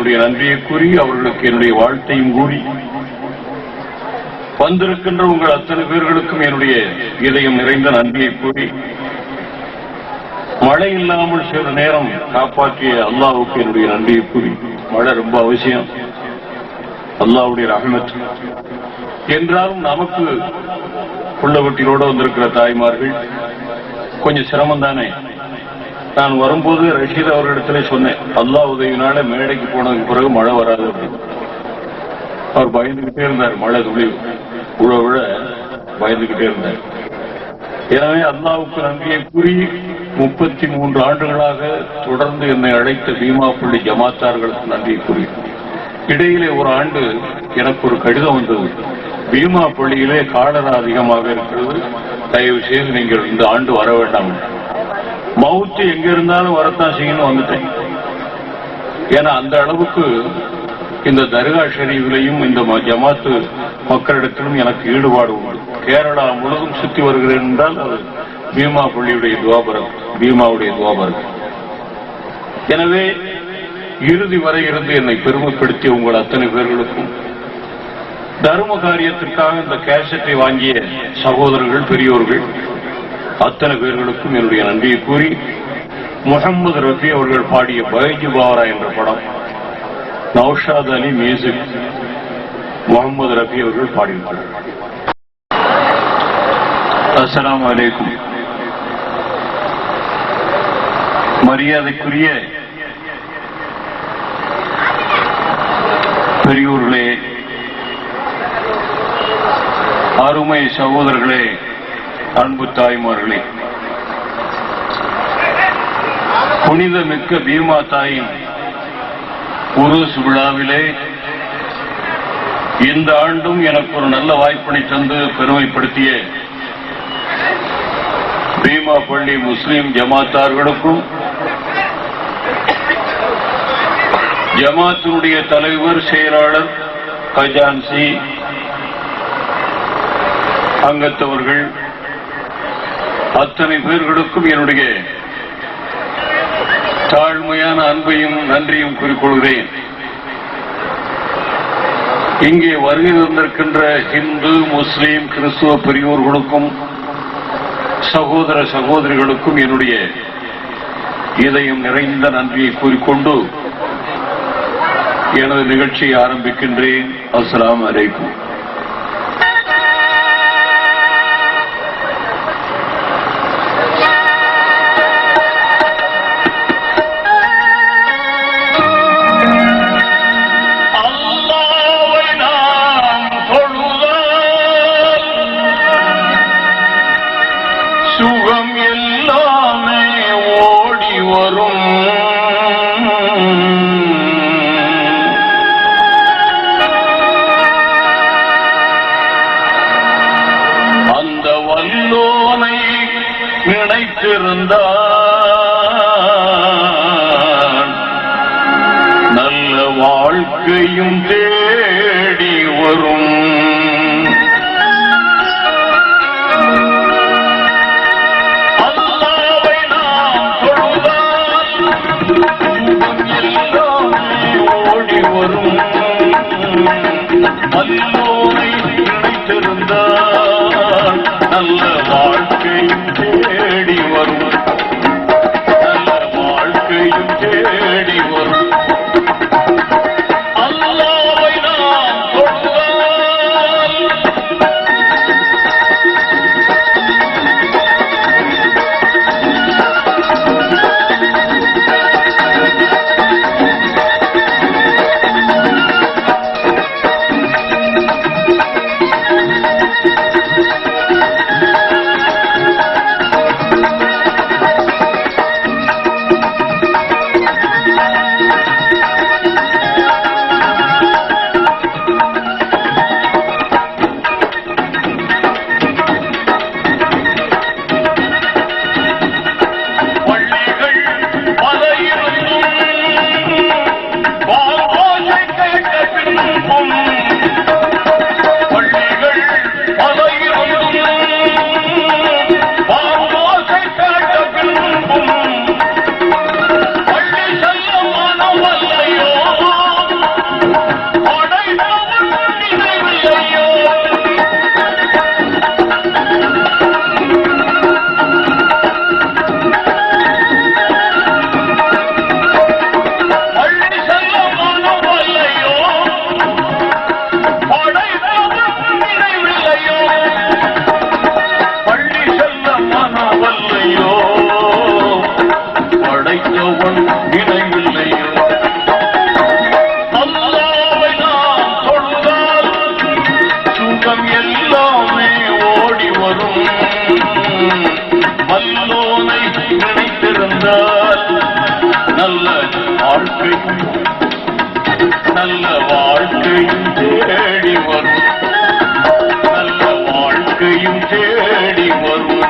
என்னுடைய நன்றியை கூறி அவர்களுக்கு என்னுடைய வாழ்த்தையும் கூறி வந்திருக்கின்ற உங்கள் அத்தனை பேர்களுக்கும் என்னுடைய இதயம் நிறைந்த நன்றியை கூறி மழை இல்லாமல் சில நேரம் காப்பாற்றிய அல்லாவுக்கு என்னுடைய நன்றியை கூறி மழை ரொம்ப அவசியம். அல்லாவுடைய ரஹமத். என்றாலும் நமக்கு புள்ள வந்திருக்கிற தாய்மார்கள் கொஞ்சம் சிரமம் தானே நான் வரும்போது ரஷீத் அவர்களிடத்துல சொன்னேன் அல்லாஹ் உதவினால மேடைக்கு போனதுக்கு பிறகு மழை வராது அப்படின்னு. அவர் பயந்துகிட்டே இருந்தார் மழை துளி உழ உழ பயந்துகிட்டே இருந்தார். எனவே அல்லாவுக்கு நன்றியை கூறி முப்பத்தி மூன்று ஆண்டுகளாக தொடர்ந்து என்னை அழைத்த பீமாப்பள்ளி ஜமாத்தார்களுக்கு நன்றியை கூறி இடையிலே ஒரு ஆண்டு எனக்கு ஒரு கடிதம் வந்தது. பீமா பள்ளியிலே காலரா அதிகமாக இருக்கிறது. தயவு செய்து நீங்கள் இந்த ஆண்டு வர வேண்டாம் என்று. மவுத்து எங்க இருந்தாலும் வரத்தான் செய்யணும் வந்துட்டேன். ஏன்னா அந்த அளவுக்கு இந்த தர்கா ஷெரீஃபிலையும் இந்த ஜமாத்து மக்களிடத்திலும் எனக்கு ஈடுபாடு உண்டு. கேரளா முழுவதும் சுத்தி வருகிறேன் என்றால் அது பீமா பள்ளியுடைய துவாபரம் பீமாவுடைய துவாபரம். எனவே இறுதி வரை இருந்து என்னை பெருமைப்படுத்திய உங்கள் அத்தனை பேர்களுக்கும் தர்ம காரியத்திற்காக இந்த கேசட்டை வாங்கிய சகோதரர்கள் பெரியோர்கள் அத்தனை பேர்களுக்கும் என்னுடைய நன்றியை கூறி முகமது ரஃபி அவர்கள் பாடிய பயஜு பாவரா என்ற படம் நௌஷாத் அலி மியூசிக் முகமது ரஃபி அவர்கள் பாடினார்கள். அஸ்ஸலாமு அலைக்கும். மரியாதைக்குரிய பெரியோர்களே அருமை சகோதரர்களே அன்பு தாய்மார்களே புனிதமிக்க பீமா தாயின் உருஸ் விழாவிலே இந்த ஆண்டும் எனக்கு ஒரு நல்ல வாய்ப்பினை தந்து பெருமைப்படுத்திய பீமா பள்ளி முஸ்லிம் ஜமாத்தார்களுக்கும் ஜமாத்தினுடைய தலைவர் செயலாளர் கஜான்சி அங்கத்தவர்கள் அத்தனை பேர்களுக்கும் என்னுடைய தாழ்மையான அன்பையும் நன்றியும் குறிக்கொள்கிறேன் இங்கே வருகை வந்திருக்கின்ற இந்து முஸ்லீம் கிறிஸ்துவ பெரியோர்களுக்கும் சகோதர சகோதரிகளுக்கும் என்னுடைய இதயம் நிறைந்த நன்றியை கூறிக்கொண்டு எனது நிகழ்ச்சியை ஆரம்பிக்கின்றேன். அஸ்லாம் அலைக்கும். சுகம் எல்லாமே ஓடி வரும். அந்த வல்லோனை நினைத்திருந்தார் நல்ல வாழ்க்கையும் தேடி படைத்தவன் வினையில்லையோ அல்லாவை நாம் தொழுதால் சுகம் எல்லாமே ஓடி வரும். வல்லோனை நினைத்திருந்தால் நல்ல வாழ்க்கை நல்ல வாழ்க்கை தேடி வரும். நல்ல வாழ்க்கையும் தேடி வரும்.